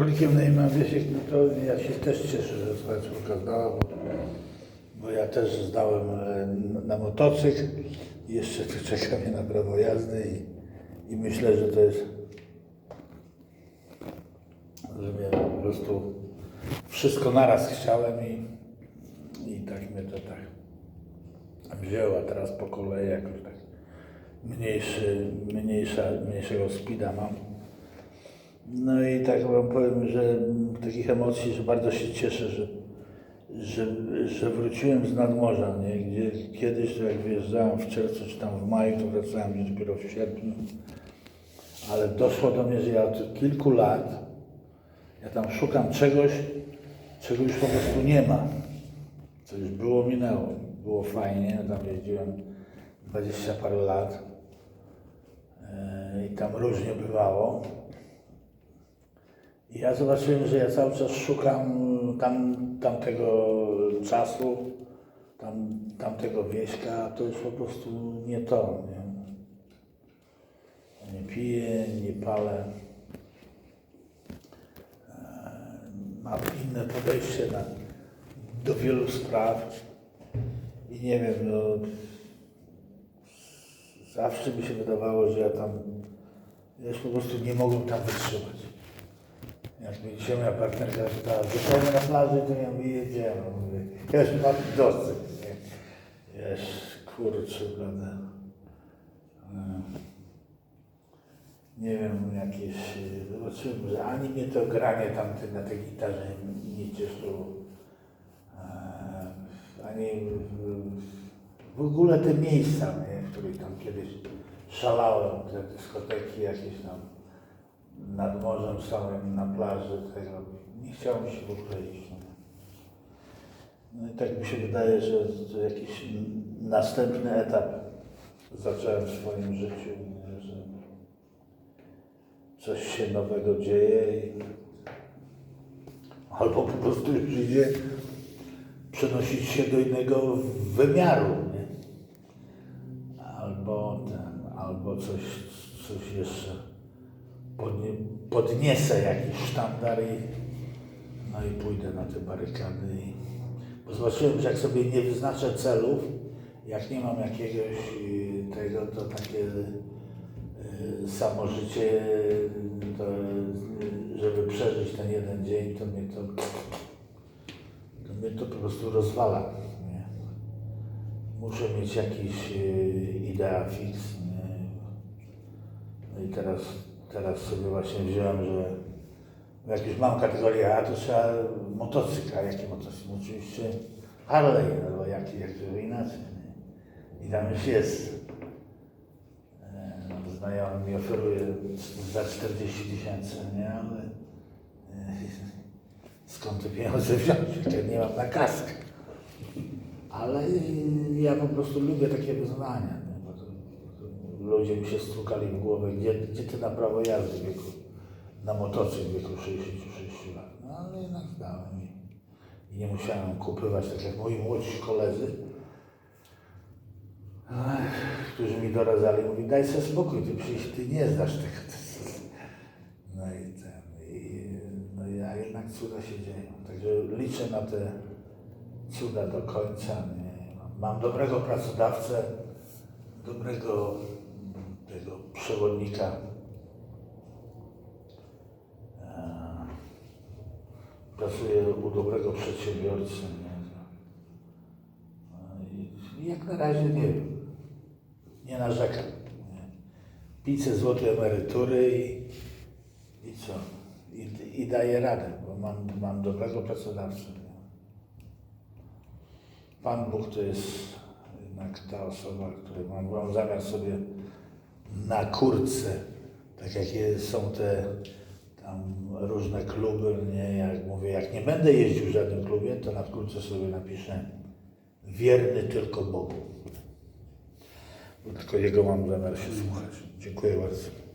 alkoholikiem na imię no to ja się też cieszę, że swoja córka zdała, bo, bo ja też zdałem e, na- motocykl i jeszcze tu czeka mnie na prawo jazdy i, i myślę, że to jest, że mnie po prostu wszystko naraz chciałem i, i tak mnie to tak wzięła teraz po kolei jakoś tak mniejszy, mniejsza, mniejszego speeda mam. No i tak wam powiem, że takich emocji, że bardzo się cieszę, że, że, że wróciłem z nadmorza, nie? gdzie kiedyś to jak wyjeżdżałem w czerwcu czy tam w maju, to wracałem gdzieś dopiero w sierpniu. Ale doszło do mnie, że ja od kilku lat ja tam szukam czegoś, czego już po prostu nie ma. Co już było, minęło. Było fajnie, ja tam jeździłem 20 parę lat e, i tam różnie bywało. Ja zobaczyłem, że ja cały czas szukam tam, tamtego czasu, tam, tamtego wieśka, a to już po prostu nie to. Nie, nie piję, nie palę. E, Mam inne podejście na, do wielu spraw i nie wiem, no, zawsze mi się wydawało, że ja tam, ja już po prostu nie mogłem tam wytrzymać. Jak mi dzisiaj moja partnerka pytała, wyjdziemy na plaży, to ja mówię, jedziemy. Mówię, ja już mam dosyć. Nie? Kurczę, prawda. E, Nie wiem, jakieś, zobaczyłem, że ani mnie to granie tam na tej gitarze nie cieszyło, e, ani w ogóle te miejsca, nie, w których tam kiedyś szalałem, te dyskoteki jakieś tam nad morzem stałem na plaży, tego nie chciało mi się w ogóle iść. No. I tak mi się wydaje, że to jakiś następny etap zacząłem w swoim życiu, że coś się nowego dzieje i albo po prostu już idzie przenosić się do innego wymiaru, nie? Albo ten, albo coś, coś jeszcze podniesę jakiś sztandar i no i pójdę na te barykady. I, bo zobaczyłem, że jak sobie nie wyznaczę celów, jak nie mam jakiegoś y, tego, to takie y, samo życie, to, y, żeby przeżyć ten jeden dzień, to mnie to, to mnie to po prostu rozwala. Nie? Muszę mieć jakiś y, idea fix. Nie? No i teraz, teraz sobie właśnie wziąłem, że jak już mam kategorię A, to trzeba motocykl. A jaki motocykl? Oczywiście Harley, albo jaki, jak to inaczej. Nie? I tam już jest. E, no, Znajomy mi oferuje za 40 tysięcy, nie? Ale e, skąd te pieniądze wziąć, jak ja nie mam na kask. Ale ja po prostu lubię takie wyznania. Nie? Bo to, to ludzie mi się stukali w głowę, gdzie, gdzie ty na prawo jazdy w wieku, na motocykl w wieku 66 lat. No ale jednak zdałem i, i nie musiałem kupywać, tak jak moi młodsi koledzy, którzy mi doradzali, mówi daj sobie spokój, ty przecież ty nie znasz tego. No i ten, i, no i a jednak cuda się dzieją. Także liczę na te cuda do końca. Nie? Mam dobrego pracodawcę, dobrego tego przewodnika. E, Pracuję u dobrego przedsiębiorcy. Nie? No jak na razie nie wiem. Nie narzekam. Nie? 500 zł emerytury i, i co? I, I daję radę, bo mam, mam dobrego pracodawcę. Nie? Pan Bóg to jest jednak ta osoba, której mam, mam zamiar sobie na kurce, tak jak jest, są te tam różne kluby, nie, jak mówię, jak nie będę jeździł w żadnym klubie, to na kurce sobie napiszę wierny tylko Bogu. Bo tylko Jego mam zamiar się słuchać. Dziękuję bardzo.